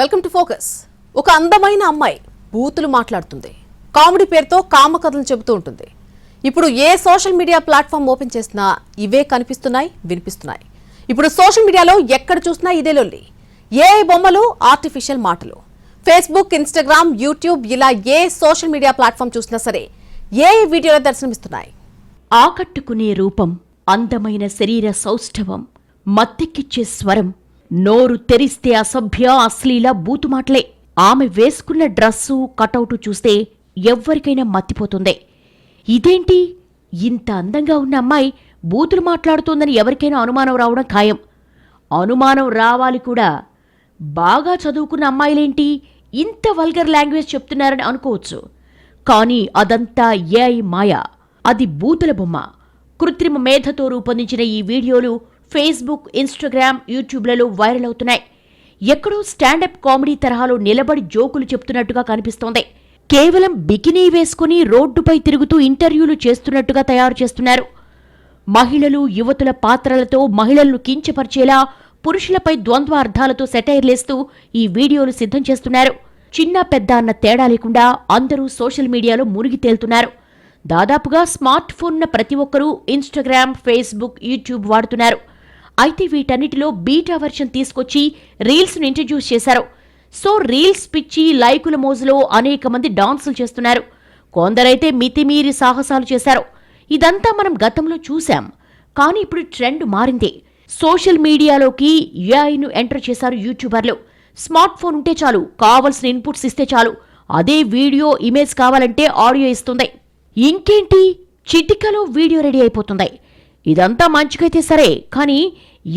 Welcome to focus. ఒక అందమైన అమ్మాయి బూతులు మాట్లాడుతుంది. కామెడీ పేరుతో కామకథలు చెబుతూ ఉంటుంది. ఇప్పుడు ఏ సోషల్ మీడియా ప్లాట్ఫామ్ ఓపెన్ చేసినా ఇవే కనిపిస్తున్నాయి వినిపిస్తున్నాయి. ఇప్పుడు సోషల్ మీడియాలో ఎక్కడ చూసినా ఇదే లొల్లి. ఏ బొమ్మలు ఆర్టిఫిషియల్ మాటలు. ఫేస్బుక్ ఇన్స్టాగ్రామ్ యూట్యూబ్ ఇలా ఏ సోషల్ మీడియా ప్లాట్ఫామ్ చూసినా సరే ఏ వీడియోలో దర్శనమిస్తున్నాయి? ఆకట్టుకునే రూపం అందమైన శరీర సౌష్ఠవం మత్తెక్కిచ్చే స్వరం నోరు తెరిస్తే అసభ్య అశ్లీల బూతుమాటలే. ఆమె వేసుకున్న డ్రస్సు కటౌటు చూస్తే ఎవ్వరికైనా మత్తిపోతుంది. ఇదేంటి? ఇంత అందంగా ఉన్న అమ్మాయి బూతులు మాట్లాడుతోందని ఎవరికైనా అనుమానం రావడం ఖాయం. అనుమానం రావాలి కూడా. బాగా చదువుకున్న అమ్మాయిలేంటి? ఇంత వల్గర్ లాంగ్వేజ్ చెప్తున్నారని అనుకోవచ్చు. కానీ అదంతా ఏఐ మాయ? అది బూతుల బొమ్మ. కృత్రిమ మేధతో రూపొందించిన ఈ వీడియోలు ఫేస్బుక్ ఇన్స్టాగ్రామ్ యూట్యూబ్లలో వైరల్ అవుతున్నాయి. ఎక్కడో స్టాండప్ కామెడీ తరహాలో నిలబడి జోకులు చెప్తున్నట్టుగా కనిపిస్తోంది. కేవలం బికినీ వేసుకుని రోడ్డుపై తిరుగుతూ ఇంటర్వ్యూలు చేస్తున్నట్టుగా తయారు చేస్తున్నారు. మహిళలు యువతుల పాత్రలతో మహిళలను కించపరిచేలా పురుషులపై ద్వంద్వ అర్థాలతో సెటైర్లేస్తూ ఈ వీడియోలు సిద్ధం చేస్తున్నారు. చిన్న పెద్ద అన్న తేడా లేకుండా అందరూ సోషల్ మీడియాలో మునిగి తేలుతున్నారు. దాదాపుగా స్మార్ట్ ఫోన్ ప్రతి ఒక్కరూ ఇన్స్టాగ్రామ్ ఫేస్బుక్ యూట్యూబ్ వాడుతున్నారు. అయితే వీటన్నిటిలో బీటా వర్షన్ తీసుకొచ్చి రీల్స్ను ఇంట్రడ్యూస్ చేశారు. సో రీల్స్ పిచ్చి లైకుల మోజులో అనేక మంది డాన్సులు చేస్తున్నారు. కొందరైతే మితిమీరి సాహసాలు చేశారు. ఇదంతా మనం గతంలో చూశాం. కానీ ఇప్పుడు ట్రెండ్ మారింది. సోషల్ మీడియాలోకి ఏఐను ఎంటర్ చేశారు యూట్యూబర్లు. స్మార్ట్ ఫోన్ ఉంటే చాలు కావలసిన ఇన్పుట్స్ ఇస్తే చాలు. అదే వీడియో ఇమేజ్ కావాలంటే ఆడియో ఇస్తుంది. ఇంకేంటి? చిటికలో వీడియో రెడీ అయిపోతుంది. ఇదంతా మంచికైతే సరే కానీ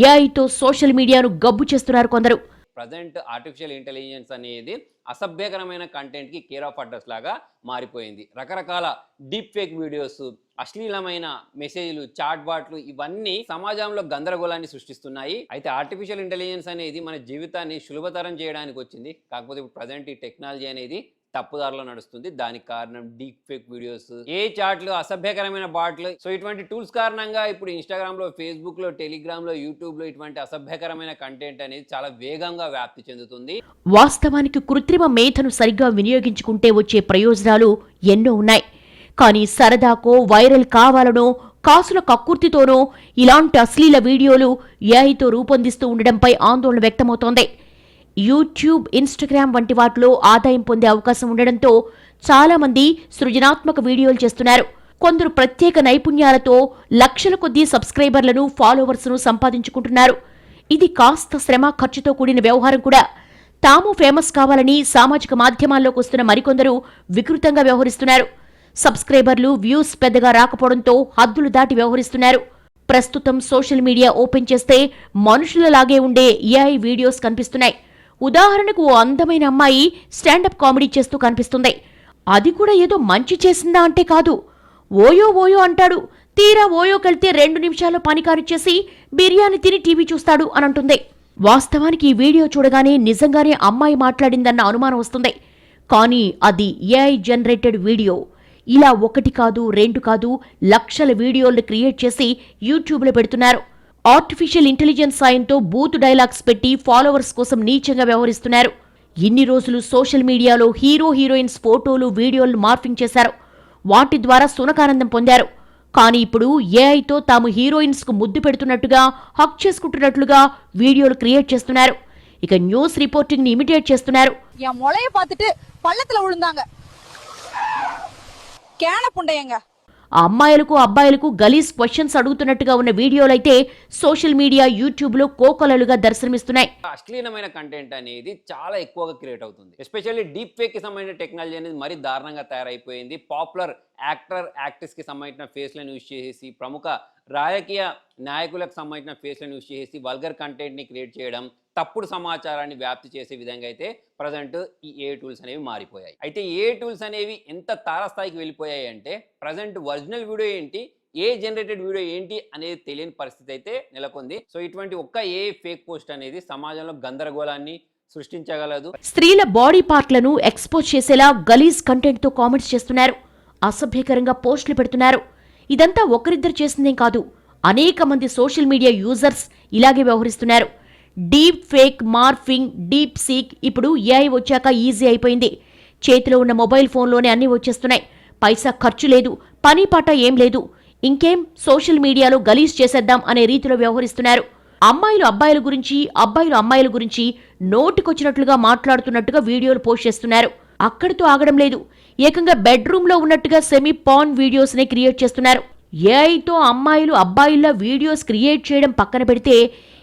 ఏఐతో సోషల్ మీడియాను గబ్బు చేస్తున్నారు కొందరు. ప్రజెంట్ ఆర్టిఫిషియల్ ఇంటెలిజెన్స్ అనేది అసభ్యకరమైన కంటెంట్కి కేర్ ఆఫ్ అడ్రస్ లాగా మారిపోయింది. రకరకాల డీప్ ఫేక్ వీడియోస్ అశ్లీలమైన మెసేజ్లు చాట్ బాట్లు ఇవన్నీ సమాజంలో గందరగోళాన్ని సృష్టిస్తున్నాయి. అయితే ఆర్టిఫిషియల్ ఇంటెలిజెన్స్ అనేది మన జీవితాన్ని సులభతరం చేయడానికి వచ్చింది కాకపోతే ఇప్పుడు ప్రజెంట్ ఈ టెక్నాలజీ అనేది తప్పుదారిలో నడుస్తుంది. దానికి కారణం డీప్ ఫేక్ వీడియోస్ ఏ చాట్లు అసభ్యకరమైన బాట్లు. సో ఇటువంటి టూల్స్ కారణంగా ఇప్పుడు ఇన్స్టాగ్రామ్లో ఫేస్బుక్లో టెలిగ్రామ్లో యూట్యూబ్లో ఇటువంటి అసభ్యకరమైన కంటెంట్ అనేది చాలా వేగంగా వ్యాప్తి చెందుతుంది. వాస్తవానికి కృత్రిమ మేధను సరిగ్గా వినియోగించుకుంటే వచ్చే ప్రయోజనాలు ఎన్నో ఉన్నాయి. కానీ సరదాకో వైరల్ కావాలనో కాసుల కక్కుర్తితోనో ఇలాంటి అశ్లీల వీడియోలు ఏఐతో రూపొందిస్తూ ఉండడంపై ఆందోళన వ్యక్తమవుతోంది. యూట్యూబ్ ఇన్స్టాగ్రామ్ వంటి వాటిలో ఆదాయం పొందే అవకాశం ఉండడంతో చాలామంది సృజనాత్మక వీడియోలు చేస్తున్నారు. కొందరు ప్రత్యేక నైపుణ్యాలతో లక్షల కొద్దీ సబ్స్క్రైబర్లను ఫాలోవర్స్ను సంపాదించుకుంటున్నారు. ఇది కాస్త శ్రమ ఖర్చుతో కూడిన వ్యవహారం కూడా. తాము ఫేమస్ కావాలని సామాజిక మాధ్యమాల్లోకి వస్తున్న మరికొందరు వికృతంగా వ్యవహరిస్తున్నారు. సబ్స్క్రైబర్లు వ్యూస్ పెద్దగా రాకపోవడంతో హద్దులు దాటి వ్యవహరిస్తున్నారు. ప్రస్తుతం సోషల్ మీడియా ఓపెన్ చేస్తే మనుషులలాగే ఉండే ఏఐ వీడియోస్ కనిపిస్తున్నాయి. ఉదాహరణకు ఓ అందమైన అమ్మాయి స్టాండప్ కామెడీ చేస్తూ కనిపిస్తుంది. అది కూడా ఏదో మంచి చేసిందా అంటే కాదు. ఓయో ఓయో అంటాడు. తీరా ఓయోకెళ్తే రెండు నిమిషాల్లో పనికారు చేసి బిర్యానీ తిని టీవీ చూస్తాడు అని అంటుంది వాస్తవానికి ఈ వీడియో చూడగానే నిజంగానే అమ్మాయి మాట్లాడిందన్న అనుమానం వస్తుంది. కానీ అది ఏఐ జనరేటెడ్ వీడియో. ఇలా ఒకటి కాదు రెండు కాదు లక్షల వీడియోలు క్రియేట్ చేసి యూట్యూబ్లో పెడుతున్నారు. ఆర్టిఫిషియల్ ఇంటెలిజెన్స్ సాయంతో బూత్ డైలాగ్స్ పెట్టి ఫాలోవర్స్ కోసం నీచంగా వ్యవహరిస్తున్నారు ఇన్ని రోజులు సోషల్ మీడియాలో హీరో హీరోయిన్స్ ఫోటోలు వీడియోలు మార్ఫింగ్ చేశారు వాటి ద్వారా సునకానందం పొందారు కానీ ఇప్పుడు ఏఐతో తాము హీరోయిన్స్ కు ముద్దు పెడుతున్నట్టుగా హక్ చేసుకుంటున్నట్లుగా వీడియోలు క్రియేట్ చేస్తున్నారు ఇక న్యూస్ రిపోర్టింగ్ ని ఇమిటేట్ చేస్తున్నారు என் முளைய பார்த்துட்டு பள்ளத்துல விழுந்தாங்க கேன புண்டையங்க ఆ అమ్మాయిలకు అబ్బాయిలకు గలీజ్ క్వశ్చన్స్ అడుగుతున్నట్టుగా ఉన్న వీడియోలైతే సోషల్ మీడియా యూట్యూబ్లో కోకొలలుగా దర్శనమిస్తున్నాయి. అశ్లీలమైన కంటెంట్ అనేది చాలా ఎక్కువగా క్రియేట్ అవుతుంది. ఎస్పెషల్లీ డీప్ ఫేక్కి సంబంధించిన టెక్నాలజీ అనేది మరీ దారుణంగా తయారైపోయింది. పాపులర్ యాక్టర్ యాక్ట్రెస్కి సంబంధించిన ఫేస్లను యూజ్ చేసేసి ప్రముఖ రాజకీయ నాయకులకు సంబంధించిన ఫేస్లను యూజ్ చేసి వల్గర్ కంటెంట్ని క్రియేట్ చేయడం తప్పుడు సమాచారాన్ని వ్యాప్తి చేసే విధంగా అయితే ప్రజెంట్ ఈ ఏ టూల్స్ అనేవి మారిపోయాయి. అయితే ఏ టూల్స్ అనేవి ఎంత తారస్థాయికి వెళ్ళిపోయాయి అంటే ప్రజెంట్ ఒరిజినల్ వీడియో ఏంటి ఏ జనరేటెడ్ వీడియో ఏంటి అనేది తెలియని పరిస్థితి అయితే నెలకొంది. సో ఇటువంటి ఒక్క ఏ ఫేక్ పోస్ట్ అనేది సమాజంలో గందరగోళాన్ని సృష్టించగలదు. స్త్రీల బాడీ పార్ట్లను ఎక్స్పోజ్ చేసేలా గలీజ్ కంటెంట్తో కామెంట్స్ చేస్తున్నారు. అసభ్యకరంగా పోస్టులు పెడుతున్నారు. ఇదంతా ఒకరిద్దరు చేసిందేం కాదు. అనేక మంది సోషల్ మీడియా యూజర్స్ ఇలాగే వ్యవహరిస్తున్నారు. Deep fake morphing DeepSeek ఇప్పుడు ఏఐ వచ్చాక ఈజీ అయిపోయింది. చేతిలో ఉన్న మొబైల్ ఫోన్లోనే అన్నీ వచ్చేస్తున్నాయి. పైసా ఖర్చు లేదు పని పాట ఏం లేదు. ఇంకేం? సోషల్ మీడియాలో గలీజ్ చేసేద్దాం అనే రీతిలో వ్యవహరిస్తున్నారు. అమ్మాయిలు అబ్బాయిల గురించి అబ్బాయిలు అమ్మాయిల గురించి నోటికొచ్చినట్లుగా మాట్లాడుతున్నట్టుగా వీడియోలు పోస్ట్ చేస్తున్నారు. అక్కడితో ఆగడం లేదు. ఏకంగా బెడ్రూమ్లో ఉన్నట్టుగా సెమీ పాన్ వీడియోస్ని క్రియేట్ చేస్తున్నారు. ఏఐతో అమ్మాయిలు అబ్బాయిల వీడియోస్ క్రియేట్ చేయడం పక్కన పెడితే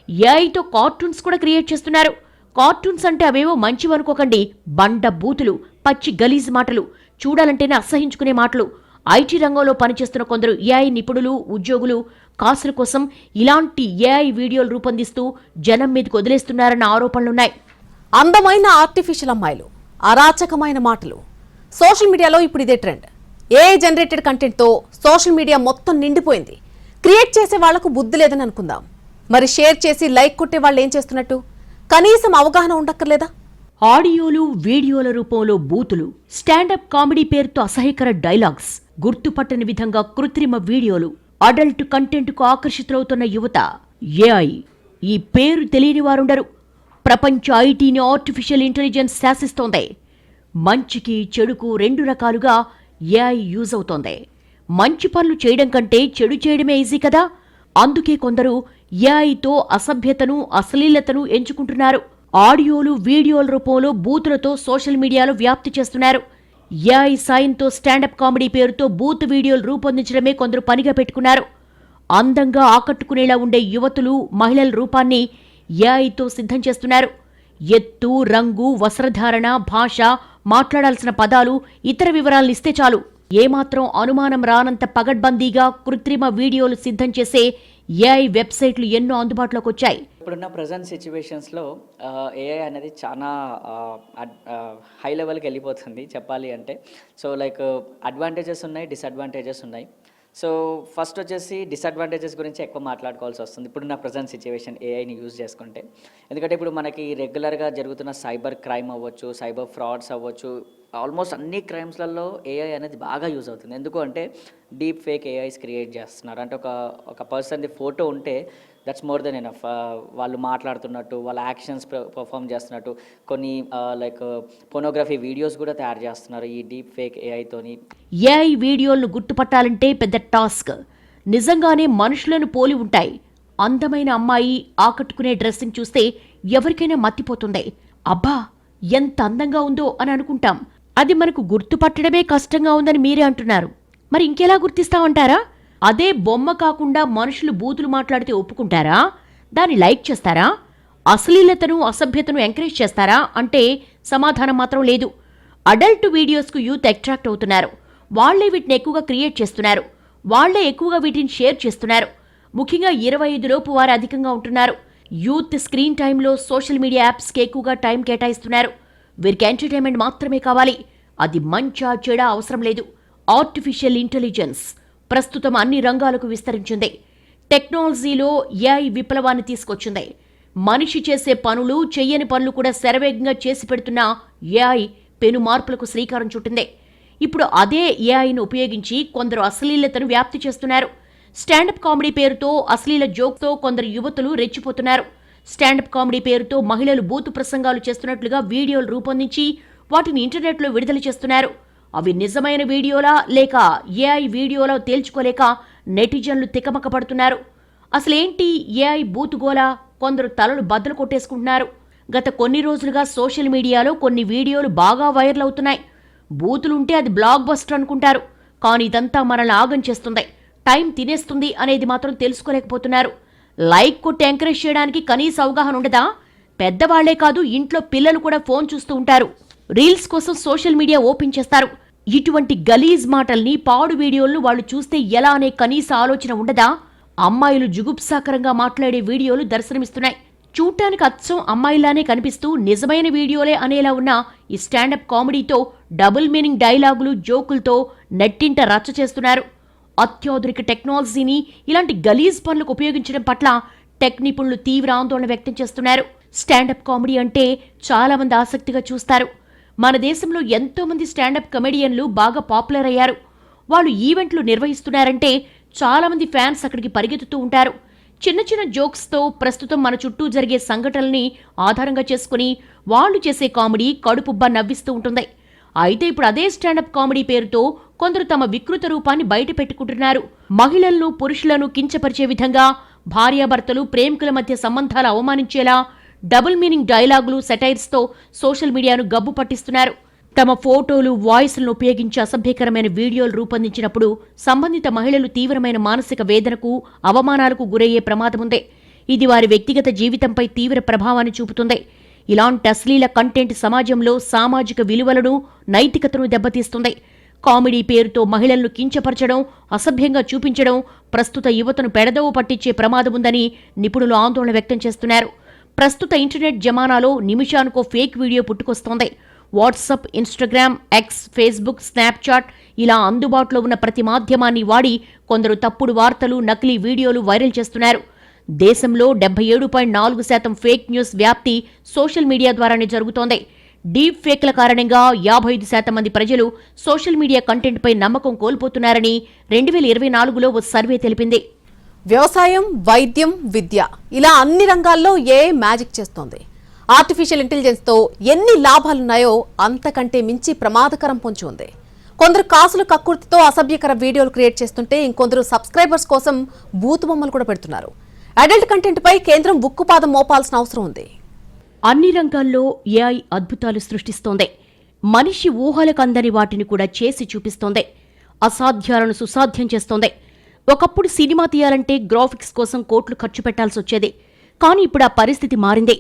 ఏఐతో కార్టూన్స్ కూడా క్రియేట్ చేస్తున్నారు. కార్టూన్స్ అంటే అవేవో మంచివనుకోకండి బండ బూతులు పచ్చి గలీజ్ మాటలు చూడాలంటేనే అసహించుకునే మాటలు. ఐటీ రంగంలో పనిచేస్తున్న కొందరు ఏఐ నిపుణులు ఉద్యోగులు కాసుల కోసం ఇలాంటి ఏఐ వీడియోలు రూపొందిస్తూ జనం మీదకి వదిలేస్తున్నారన్న ఆరోపణలున్నాయి. అందమైన ఆర్టిఫిషియల్ అమ్మాయిలు అరాచకమైన మాటలు సోషల్ మీడియాలో ఇప్పుడు ఇదే ట్రెండ్. ఏ జనరేటెడ్ కంటెంట్తో సోషల్ మీడియా మొత్తం నిండిపోయింది. క్రియేట్ చేసే వాళ్ళకు బుద్ధి లేదని అనుకుందాం. మరి షేర్ చేసి లైక్ కొట్టే వాళ్ళు ఏం చేస్తున్నట్టు? కనీసం అవగాహన ఉండక్కర్లేదా? ఆడియోలు వీడియోల రూపంలో బూతులు స్టాండప్ కామెడీ పేరుతో అసహ్యకర డైలాగ్స్ గుర్తుపట్టని విధంగా కృత్రిమ వీడియోలు అడల్ట్ కంటెంట్కు ఆకర్షితులవుతున్న యువత ఏఐ ఈ పేరు తెలియని వారుండరు. ప్రపంచ ఐటీని ఆర్టిఫిషియల్ ఇంటెలిజెన్స్ శాసిస్తోంది. మంచికి చెడుకు రెండు రకాలుగా ఏఐ యూజ్ అవుతోంది. మంచి పనులు చేయడం కంటే చెడు చేయడమే ఈజీ కదా? అందుకే కొందరు ఏఐతో అసభ్యతను అశ్లీలతను ఎంచుకుంటున్నారు. ఆడియోలు వీడియోల రూపంలో బూతులతో సోషల్ మీడియాలో వ్యాప్తి చేస్తున్నారు. ఏఐ సాయంతో స్టాండప్ కామెడీ పేరుతో బూత్ వీడియోలు రూపొందించడమే కొందరు పనిగా పెట్టుకున్నారు. అందంగా ఆకట్టుకునేలా ఉండే యువతులు మహిళల రూపాన్ని ఏఐతో సిద్ధం చేస్తున్నారు. ఎత్తు రంగు వస్త్రధారణ భాష మాట్లాడాల్సిన పదాలు ఇతర వివరాలను ఇస్తే చాలు. ఏమాత్రం అనుమానం రానంత పగడ్బందీగా కృత్రిమ వీడియోలు సిద్ధం చేసే ఏఐ వెబ్సైట్లు ఎన్నో అందుబాటులోకి వచ్చాయి. ఇప్పుడున్న ప్రజెంట్ సిచ్యువేషన్స్లో ఏఐ అనేది చాలా హై లెవెల్కి వెళ్ళిపోతుంది చెప్పాలి అంటే. సో లైక్ అడ్వాంటేజెస్ ఉన్నాయి డిసడ్వాంటేజెస్ ఉన్నాయి. సో ఫస్ట్ వచ్చేసి డిసడ్వాంటేజెస్ గురించి ఎక్కువ మాట్లాడుకోవాల్సి వస్తుంది. ఇప్పుడు నా ప్రజెంట్ సిచ్యువేషన్ ఏఐని యూజ్ చేసుకుంటే. ఎందుకంటే ఇప్పుడు మనకి రెగ్యులర్గా జరుగుతున్న సైబర్ క్రైమ్ అవ్వచ్చు సైబర్ ఫ్రాడ్స్ అవ్వచ్చు ఆల్మోస్ట్ అన్ని క్రైమ్స్లలో ఏఐ అనేది బాగా యూజ్ అవుతుంది. ఎందుకు అంటే డీప్ ఫేక్ ఏఐస్ క్రియేట్ చేస్తున్నారు. అంటే ఒక ఒక పర్సన్ది ఫోటో ఉంటే దట్స్ మోర్ దెన్ ఎనఫ్ వాళ్ళు మాట్లాడుతున్నట్టు వాళ్ళ యాక్షన్స్ పర్ఫామ్ చేస్తున్నట్టు కొన్ని లైక్ ఫోనోగ్రఫీ వీడియోస్ కూడా తయారు చేస్తున్నారు ఈ డీప్ ఫేక్ ఏఐతోని ఏఐ వీడియోలను గుర్తుపట్టాలంటే పెద్ద టాస్క్ నిజంగానే మనుషులను పోలి ఉంటాయి. అందమైన అమ్మాయి ఆకట్టుకునే డ్రెస్సింగ్ చూస్తే ఎవరికైనా మత్తిపోతుంది. అబ్బా ఎంత అందంగా ఉందో అని అనుకుంటాం. అది మనకు గుర్తుపట్టడమే కష్టంగా ఉందని మీరే అంటున్నారు. మరి ఇంకెలా గుర్తిస్తామంటారా? అదే బొమ్మ కాకుండా మనుషులు బూతులు మాట్లాడితే ఒప్పుకుంటారా? దాన్ని లైక్ చేస్తారా? అశ్లీలతను అసభ్యతను ఎంకరేజ్ చేస్తారా? అంటే సమాధానం మాత్రం లేదు. అడల్ట్ వీడియోస్కు యూత్ అట్రాక్ట్ అవుతున్నారు. వాళ్ళే వీటిని ఎక్కువగా క్రియేట్ చేస్తున్నారు. వాళ్ళే ఎక్కువగా వీటిని షేర్ చేస్తున్నారు. ముఖ్యంగా ఇరవై ఐదు లోపు వారు అధికంగా ఉంటున్నారు. యూత్ స్క్రీన్ టైంలో సోషల్ మీడియా యాప్స్కి ఎక్కువగా టైం కేటాయిస్తున్నారు. వీరికి ఎంటర్టైన్మెంట్ మాత్రమే కావాలి. అది మంచా చెడా అవసరం లేదు. Artificial intelligence. ప్రస్తుతం అన్ని రంగాలకు విస్తరించింది. టెక్నాలజీలో ఏఐ విప్లవాన్ని తీసుకొచ్చింది. మనిషి చేసే పనులు చెయ్యని పనులు కూడా శరవేగంగా చేసి పెడుతున్న ఏఐ పెను మార్పులకు శ్రీకారం చుట్టింది. ఇప్పుడు అదే ఏఐను ఉపయోగించి కొందరు అశ్లీలతను వ్యాప్తి చేస్తున్నారు. స్టాండప్ కామెడీ పేరుతో అశ్లీల జోక్తో కొందరు యువతులు రెచ్చిపోతున్నారు. స్టాండప్ కామెడీ పేరుతో మహిళలు బూతు ప్రసంగాలు చేస్తున్నట్లుగా వీడియోలు రూపొందించి వాటిని ఇంటర్నెట్లో విడుదల చేస్తున్నారు. అవి నిజమైన వీడియోలా లేక ఏఐ వీడియోలో తేల్చుకోలేక నెటిజన్లు తికమక పడుతున్నారు అసలేంటి ఏఐ బూతుగోలా? కొందరు తలలు బద్దలు కొట్టేసుకుంటున్నారు. గత కొన్ని రోజులుగా సోషల్ మీడియాలో కొన్ని వీడియోలు బాగా వైరల్ అవుతున్నాయి. బూతులుంటే అది బ్లాక్ బస్టర్ అనుకుంటారు. కానీ ఇదంతా మనల్ని ఆగం చేస్తుంది. టైం తినేస్తుంది అనేది మాత్రం తెలుసుకోలేకపోతున్నారు. లైక్ కొట్టి ఎంకరేజ్ చేయడానికి కనీస అవగాహన ఉండదా? పెద్దవాళ్ళే కాదు ఇంట్లో పిల్లలు కూడా ఫోన్ చూస్తూ ఉంటారు. రీల్స్ కోసం సోషల్ మీడియా ఓపెన్ చేస్తారు. ఇటువంటి గలీజ్ మాటల్ని పాడు వీడియోలను వాళ్ళు చూస్తే ఎలా అనే కనీస ఆలోచన ఉండదా? అమ్మాయిలు జుగుప్సాకరంగా మాట్లాడే వీడియోలు దర్శనమిస్తున్నాయి. చూడటానికి అచ్చం అమ్మాయిలానే కనిపిస్తూ నిజమైన వీడియోలే అనేలా ఉన్న ఈ స్టాండప్ కామెడీతో డబుల్ మీనింగ్ డైలాగులు జోకులతో నెట్టింట రచ్చ చేస్తున్నారు. అత్యాధునిక టెక్నాలజీని ఇలాంటి గలీజ్ పనులకు ఉపయోగించడం పట్ల టెక్ నిపుణులు తీవ్ర ఆందోళన వ్యక్తం చేస్తున్నారు. స్టాండప్ కామెడీ అంటే చాలామంది ఆసక్తిగా చూస్తారు. మన దేశంలో ఎంతోమంది స్టాండప్ కమెడియన్లు బాగా పాపులర్ అయ్యారు. వాళ్ళు ఈవెంట్లు నిర్వహిస్తున్నారంటే చాలామంది ఫ్యాన్స్ అక్కడికి పరిగెత్తుతూ ఉంటారు. చిన్న చిన్న జోక్స్తో ప్రస్తుతం మన చుట్టూ జరిగే సంఘటనల్ని ఆధారంగా చేసుకుని వాళ్ళు చేసే కామెడీ కడుపుబ్బా నవ్విస్తూ ఉంటుంది. అయితే ఇప్పుడు అదే స్టాండప్ కామెడీ పేరుతో కొందరు తమ వికృత రూపాన్ని బయట పెట్టుకుంటున్నారు. మహిళలను పురుషులను కించపరిచే విధంగా భార్యాభర్తలు ప్రేమికుల మధ్య సంబంధాలు అవమానించేలా డబుల్ మీనింగ్ డైలాగులు సెటైర్స్తో సోషల్ మీడియాను గబ్బు పట్టిస్తున్నారు. తమ ఫోటోలు వాయిస్లను ఉపయోగించి అసభ్యకరమైన వీడియోలు రూపొందించినప్పుడు సంబంధిత మహిళలు తీవ్రమైన మానసిక వేదనకు అవమానాలకు గురయ్యే ప్రమాదముందే. ఇది వారి వ్యక్తిగత జీవితంపై తీవ్ర ప్రభావాన్ని చూపుతుంది. ఇలాంటి అశ్లీల కంటెంట్ సమాజంలో సామాజిక విలువలను నైతికతను దెబ్బతీస్తుంది. కామెడీ పేరుతో మహిళలను కించపరచడం అసభ్యంగా చూపించడం ప్రస్తుత యువతను పెడదవ పట్టించే ప్రమాదముందని నిపుణులు ఆందోళన వ్యక్తం చేస్తున్నారు. ప్రస్తుత ఇంటర్నెట్ జమానాలో నిమిషానికో fake video పుట్టుకొస్తోంది. WhatsApp Instagram X Facebook Snapchat ఇలా అందుబాటులో ఉన్న ప్రతి మాధ్యమాన్ని వాడి కొందరు తప్పుడు వార్తలు నకిలీ వీడియోలు వైరల్ చేస్తున్నారు. దేశంలో డెబ్బై ఏడు పాయింట్ నాలుగు శాతం ఫేక్ న్యూస్ వ్యాప్తి సోషల్ మీడియా ద్వారానే జరుగుతోంది. డీప్ ఫేక్ల కారణంగా యాభై ఐదు శాతం మంది ప్రజలు సోషల్ మీడియా కంటెంట్పై నమ్మకం కోల్పోతున్నారని రెండు వేల ఇరవై నాలుగులో ఓ సర్వే తెలిపింది. వ్యవసాయం వైద్యం విద్య ఇలా అన్ని రంగాల్లో ఏ మ్యాజిక్ చేస్తోంది? ఆర్టిఫిషియల్ ఇంటెలిజెన్స్తో ఎన్ని లాభాలున్నాయో అంతకంటే మించి ప్రమాదకరం పొంచి ఉంది. కొందరు కాసులు కక్కుర్తితో అసభ్యకర వీడియోలు క్రియేట్ చేస్తుంటే ఇంకొందరు సబ్స్క్రైబర్స్ కోసం బూతు బొమ్మలు కూడా పెడుతున్నారు. అడల్ట్ కంటెంట్పై కేంద్రం ఉక్కుపాదం మోపాల్సిన అవసరం ఉంది. అన్ని రంగాల్లో ఏఐ అద్భుతాలు సృష్టిస్తోంది. మనిషి ఊహలకు అందని వాటిని కూడా చేసి చూపిస్తోంది. అసాధ్యాలను సుసాధ్యం చేస్తోంది. ఒకప్పుడు సినిమా తీయాలంటే గ్రాఫిక్స్ కోసం కోట్లు ఖర్చు పెట్టాల్సి వచ్చేది. కానీ ఇప్పుడు ఆ పరిస్థితి మారింది.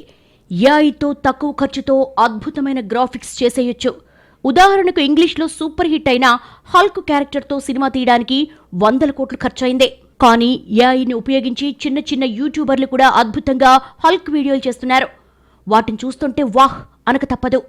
ఏఐతో తక్కువ ఖర్చుతో అద్భుతమైన గ్రాఫిక్స్ చేసేయొచ్చు. ఉదాహరణకు ఇంగ్లీష్లో సూపర్ హిట్ అయిన హల్క్ క్యారెక్టర్తో సినిమా తీయడానికి వందల కోట్లు ఖర్చయిందే. కానీ ఏఐని ఉపయోగించి చిన్న చిన్న యూట్యూబర్లు కూడా అద్భుతంగా హల్క్ వీడియోలు చేస్తున్నారు. వాటిని చూస్తుంటే వాహ్! అనక తప్పదు.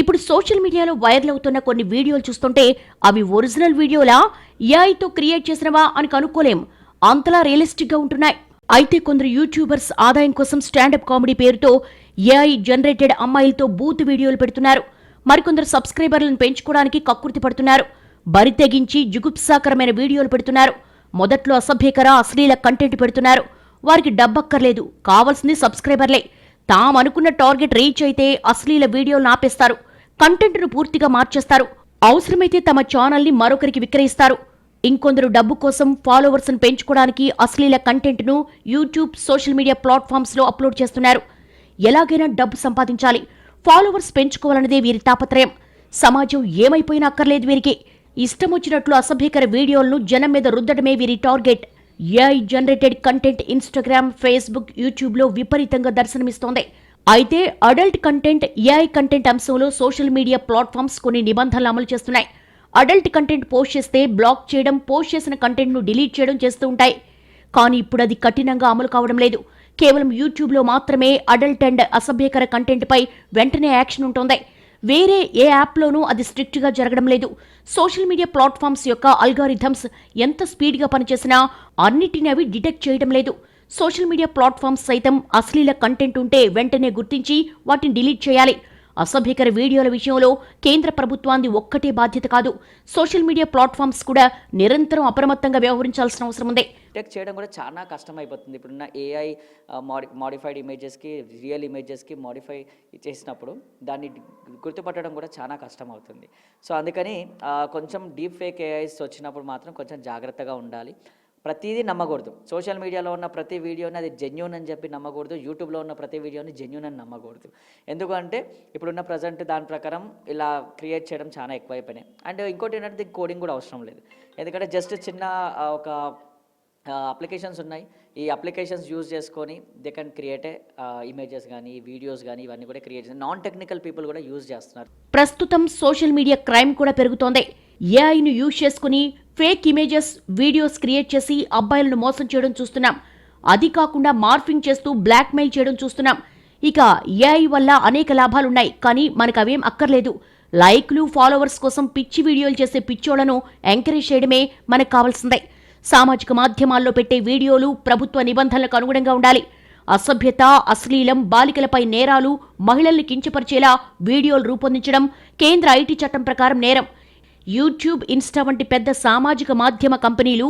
ఇప్పుడు సోషల్ మీడియాలో వైరల్ అవుతున్న కొన్ని వీడియోలు చూస్తుంటే అవి ఒరిజినల్ వీడియోలా ఏఐతో క్రియేట్ చేసినవా అని కనుక్కోలేం. అంతలా రియలిస్టిక్గా ఉంటున్నాయి. అయితే కొందరు యూట్యూబర్స్ ఆదాయం కోసం స్టాండప్ కామెడీ పేరుతో ఏఐ జనరేటెడ్ అమ్మాయిలతో బూత్ వీడియోలు పెడుతున్నారు. మరికొందరు సబ్స్క్రైబర్లను పెంచుకోవడానికి కక్కుర్తి పడుతున్నారు. బరి తెగించి జుగుప్సాకరమైన వీడియోలు పెడుతున్నారు. మొదట్లో అసభ్యకర అశ్లీల కంటెంట్ పెడుతున్నారు. వారికి డబ్బక్కర్లేదు. కావాల్సింది సబ్స్క్రైబర్లే. తాము అనుకున్న టార్గెట్ రీచ్ అయితే అశ్లీల వీడియోలు ఆపేస్తారు. కంటెంట్ను పూర్తిగా మార్చేస్తారు. అవసరమైతే తమ ఛానల్ని మరొకరికి విక్రయిస్తారు. ఇంకొందరు డబ్బు కోసం ఫాలోవర్స్ను పెంచుకోవడానికి అశ్లీల కంటెంట్ను యూట్యూబ్ సోషల్ మీడియా ప్లాట్ఫామ్స్లో అప్లోడ్ చేస్తున్నారు. ఎలాగైనా డబ్బు సంపాదించాలి. ఫాలోవర్స్ పెంచుకోవాలన్నదే వీరి తాపత్రయం. సమాజం ఏమైపోయినా అక్కర్లేదు వీరికి. ఇష్టం వచ్చినట్లు అసభ్యకర వీడియోలను జనం మీద రుద్దడమే వీరి target. AI generated content Instagram Facebook యూట్యూబ్లో విపరీతంగా దర్శనమిస్తోంది. అయితే అడల్ట్ కంటెంట్ ఏఐ కంటెంట్ అంశంలో సోషల్ మీడియా ప్లాట్ఫామ్స్ కొన్ని నిబంధనలు అమలు చేస్తున్నాయి. అడల్ట్ కంటెంట్ పోస్ట్ చేస్తే బ్లాక్ చేయడం పోస్ట్ చేసిన కంటెంట్ను డిలీట్ చేయడం చేస్తూ ఉంటాయి. కానీ ఇప్పుడు అది కఠినంగా అమలు కావడం లేదు. కేవలం యూట్యూబ్లో మాత్రమే అడల్ట్ అండ్ అసభ్యకర కంటెంట్పై వెంటనే యాక్షన్ ఉంటుంది. వేరే ఏ యాప్లోనూ అది స్ట్రిక్ట్గా జరగడం లేదు. సోషల్ మీడియా ప్లాట్ఫామ్స్ యొక్క అల్గారిథమ్స్ ఎంత స్పీడ్గా పనిచేసినా అన్నిటిని అవి డిటెక్ట్ చేయడం లేదు. సోషల్ మీడియా ప్లాట్ఫామ్స్ సైతం అశ్లీల కంటెంట్ ఉంటే వెంటనే గుర్తించి వాటిని డిలీట్ చేయాలి. అసభ్యకర వీడియోల విషయంలో కేంద్ర ప్రభుత్వాన్ని ఒక్కటే బాధ్యత కాదు. సోషల్ మీడియా ప్లాట్ఫామ్స్ కూడా నిరంతరం అప్రమత్తంగా వ్యవహరించాల్సిన అవసరం ఉంది. డిటెక్ట్ చేయడం కూడా చాలా కష్టం అయిపోతుంది ఇప్పుడున్న ఏఐ మాడి మాడిఫైడ్ ఇమేజెస్కి రియల్ ఇమేజెస్కి మాడిఫై చేసినప్పుడు దాన్ని గుర్తుపట్టడం కూడా చాలా కష్టం అవుతుంది సో అందుకని కొంచెం డీప్ ఫేక్ ఏఐస్ వచ్చినప్పుడు మాత్రం కొంచెం జాగ్రత్తగా ఉండాలి. ప్రతిదీ నమ్మకూడదు. సోషల్ మీడియాలో ఉన్న ప్రతి వీడియోని అది జెన్యున్ అని చెప్పి నమ్మకూడదు. యూట్యూబ్లో ఉన్న ప్రతి వీడియోని జెన్యున్ అని నమ్మకూడదు. ఎందుకంటే ఇప్పుడున్న ప్రజెంట్ దాని ప్రకారం ఇలా క్రియేట్ చేయడం చాలా ఎక్కువైపోయినాయి. అండ్ ఇంకోటి ఏంటంటే కోడింగ్ కూడా అవసరం లేదు. ఎందుకంటే జస్ట్ చిన్న ఒక అప్లికేషన్స్ ఉన్నాయి. ఈ అప్లికేషన్స్ యూజ్ చేసుకొని దే కెన్ క్రియేట్ ఇమేజెస్ కానీ వీడియోస్ కానీ ఇవన్నీ కూడా క్రియేట్ నాన్ టెక్నికల్ పీపుల్ కూడా యూజ్ చేస్తున్నారు. ప్రస్తుతం సోషల్ మీడియా క్రైమ్ కూడా పెరుగుతోంది. ఏఐను యూజ్ చేసుకుని ఫేక్ ఇమేజెస్ వీడియోస్ క్రియేట్ చేసి అబ్బాయిలను మోసం చేయడం చూస్తున్నాం. అది కాకుండా మార్ఫింగ్ చేస్తూ బ్లాక్మెయిల్ చేయడం చూస్తున్నాం. ఇక ఏఐ వల్ల అనేక లాభాలున్నాయి కానీ మనకు అవేం అక్కర్లేదు. లైక్లు ఫాలోవర్స్ కోసం పిచ్చి వీడియోలు చేసే పిచ్చోళ్ళను ఎంకరేజ్ చేయడమే మనకు కావాల్సిందే. సామాజిక మాధ్యమాల్లో పెట్టే వీడియోలు ప్రభుత్వ నిబంధనలకు అనుగుణంగా ఉండాలి. అసభ్యత అశ్లీలం బాలికలపై నేరాలు మహిళల్ని కించపరిచేలా వీడియోలు రూపొందించడం కేంద్ర ఐటీ చట్టం ప్రకారం నేరం. యూట్యూబ్ ఇన్స్టా వంటి పెద్ద సామాజిక మాధ్యమ కంపెనీలు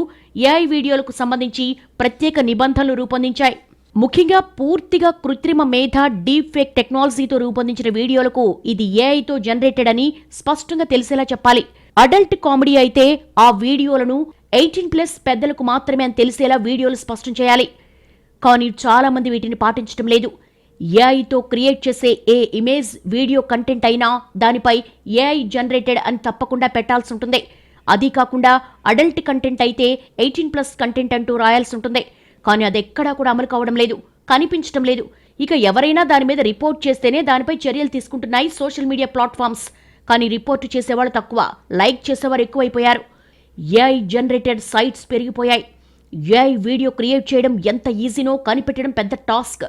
ఏఐ వీడియోలకు సంబంధించి ప్రత్యేక నిబంధనలు రూపొందించాయి. ముఖ్యంగా పూర్తిగా కృత్రిమ మేధ డీప్ ఫేక్ టెక్నాలజీతో రూపొందించిన వీడియోలకు ఇది ఏఐతో జనరేటెడ్ అని స్పష్టంగా తెలిసేలా చెప్పాలి. అడల్ట్ కామెడీ అయితే ఆ వీడియోలను ఎయిటీన్ ప్లస్ పెద్దలకు మాత్రమే అని తెలిసేలా వీడియోలు స్పష్టం చేయాలి. కానీ చాలామంది వీటిని పాటించడం లేదు. ఏఐతో క్రియేట్ చేసే ఏ ఇమేజ్ వీడియో కంటెంట్ అయినా దానిపై ఏఐ జనరేటెడ్ అని తప్పకుండా పెట్టాల్సి ఉంటుంది. అది కాకుండా అడల్ట్ కంటెంట్ అయితే ఎయిటీన్ ప్లస్ కంటెంట్ అంటూ రాయాల్సి ఉంటుంది. కానీ అది ఎక్కడా కూడా అమలు కావడం లేదు కనిపించడం లేదు. ఇక ఎవరైనా దాని మీద రిపోర్ట్ చేస్తేనే దానిపై చర్యలు తీసుకుంటున్నాయి సోషల్ మీడియా ప్లాట్ఫామ్స్ కానీ రిపోర్టు చేసేవాళ్ళు తక్కువ లైక్ చేసేవారు ఎక్కువైపోయారు. ఏఐ జనరేటెడ్ సైట్స్ పెరిగిపోయాయి. ఏఐ వీడియో క్రియేట్ చేయడం ఎంత ఈజీనో కనిపెట్టడం పెద్ద టాస్క్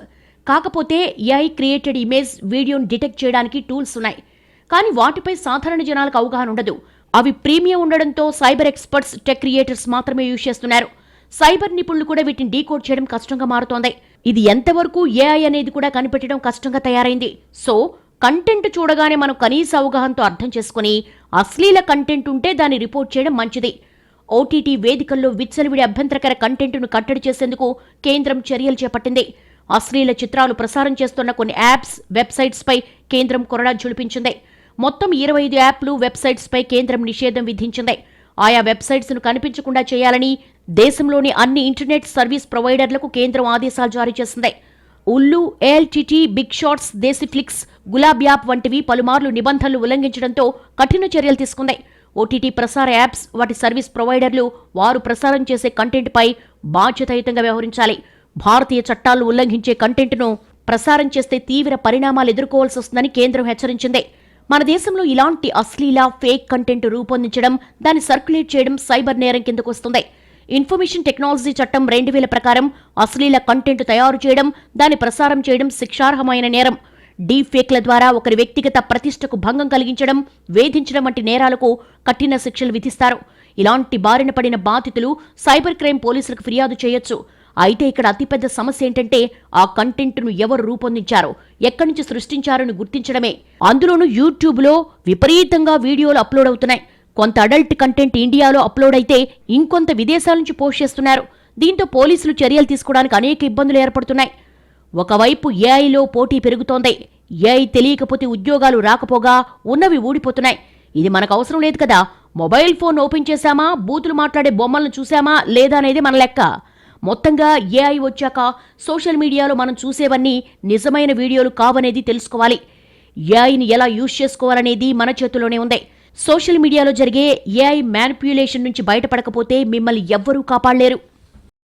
కాకపోతే ఏఐ క్రియేటెడ్ ఇమేజ్ వీడియోను డిటెక్ట్ చేయడానికి టూల్స్ ఉన్నాయి. కానీ వాటిపై సాధారణ జనాలకు అవగాహన ఉండదు. అవి ప్రీమియం ఉండడంతో సైబర్ ఎక్స్పర్ట్స్ టెక్ క్రియేటర్స్ మాత్రమే యూజ్ చేస్తున్నారు. సైబర్ నిపుణులు కూడా వీటిని డీకోడ్ చేయడం కష్టంగా మారుతోంది. ఇది ఎంతవరకు ఏఐ అనేది కూడా కనిపెట్టడం కష్టంగా తయారైంది. సో కంటెంట్ చూడగానే మనం కనీస అవగాహనతో అర్థం చేసుకుని అశ్లీల కంటెంట్ ఉంటే దాన్ని రిపోర్ట్ చేయడం మంచిది. ఓటీటీ వేదికల్లో విచ్చలవిడి అభ్యంతరకర కంటెంట్ను కట్టడి చేసేందుకు కేంద్రం చర్యలు చేపట్టింది. అశ్లీల చిత్రాలు ప్రసారం చేస్తున్న కొన్ని యాప్స్ వెబ్సైట్స్పై కేంద్రం కొరడా జులిపించింది మొత్తం ఇరవై ఐదు యాప్లు వెబ్సైట్స్పై కేంద్రం నిషేధం విధించింది. ఆయా వెబ్సైట్స్ను కనిపించకుండా చేయాలని దేశంలోని అన్ని ఇంటర్నెట్ సర్వీస్ ప్రొవైడర్లకు కేంద్రం ఆదేశాలు జారీ చేసింది. Ullu ALTT Big Shots Desiflix Gulab app వంటివి పలుమార్లు నిబంధనలు ఉల్లంఘించడంతో కఠిన చర్యలు తీసుకుంది. ఓటీటీ ప్రసార యాప్స్ వాటి సర్వీస్ ప్రొవైడర్లు వారు ప్రసారం చేసే కంటెంట్పై బాధ్యతాయుతంగా వ్యవహరించాలి. భారతీయ చట్టాలు ఉల్లంఘించే కంటెంట్ను ప్రసారం చేస్తే తీవ్ర పరిణామాలు ఎదుర్కోవాల్సి వస్తుందని కేంద్రం హెచ్చరించింది. మన దేశంలో ఇలాంటి అశ్లీల ఫేక్ కంటెంట్ రూపొందించడం దాన్ని సర్క్యులేట్ చేయడం సైబర్ నేరం కిందకు వస్తుంది. ఇన్ఫర్మేషన్ టెక్నాలజీ చట్టం రెండు వేల ప్రకారం అశ్లీల కంటెంట్ తయారు చేయడం దాన్ని ప్రసారం చేయడం శిక్షార్హమైన నేరం. డీప్ ఫేక్ల ద్వారా ఒకరి వ్యక్తిగత ప్రతిష్టకు భంగం కలిగించడం వేధించడం వంటి నేరాలకు కఠిన శిక్షలు విధిస్తారు. ఇలాంటి బారిన పడిన బాధితులు సైబర్ క్రైమ్ పోలీసులకు ఫిర్యాదు చేయొచ్చు. అయితే ఇక్కడ అతిపెద్ద సమస్య ఏంటంటే ఆ కంటెంట్ను ఎవరు రూపొందించారో ఎక్కడి నుంచి సృష్టించారని గుర్తించడమే. అందులోనూ యూట్యూబ్లో విపరీతంగా వీడియోలు అప్లోడ్ అవుతున్నాయి. కొంత అడల్ట్ కంటెంట్ ఇండియాలో అప్లోడ్ అయితే ఇంకొంత విదేశాల నుంచి పోస్ట్ చేస్తున్నారు. దీంతో పోలీసులు చర్యలు తీసుకోవడానికి అనేక ఇబ్బందులు ఏర్పడుతున్నాయి. ఒకవైపు ఏఐలో పోటీ పెరుగుతోంది. ఏఐ తెలియకపోతే ఉద్యోగాలు రాకపోగా ఉన్నవి ఊడిపోతున్నాయి. ఇది మనకు అవసరం లేదు కదా. మొబైల్ ఫోన్ ఓపెన్ చేశామా? బూతులు మాట్లాడే బొమ్మలను చూశామా? లేదా అనేది మన లెక్క. మొత్తంగా ఏఐ వచ్చాక సోషల్ మీడియాలో మనం చూసేవన్నీ నిజమైన వీడియోలు కావనేది తెలుసుకోవాలి. ఏఐని ఎలా యూజ్ చేసుకోవాలనేది మన చేతుల్లోనే ఉంది. సోషల్ మీడియాలో జరిగే ఏఐ మ్యానిప్యులేషన్ నుంచి బయటపడకపోతే మిమ్మల్ని ఎవ్వరూ కాపాడలేరు.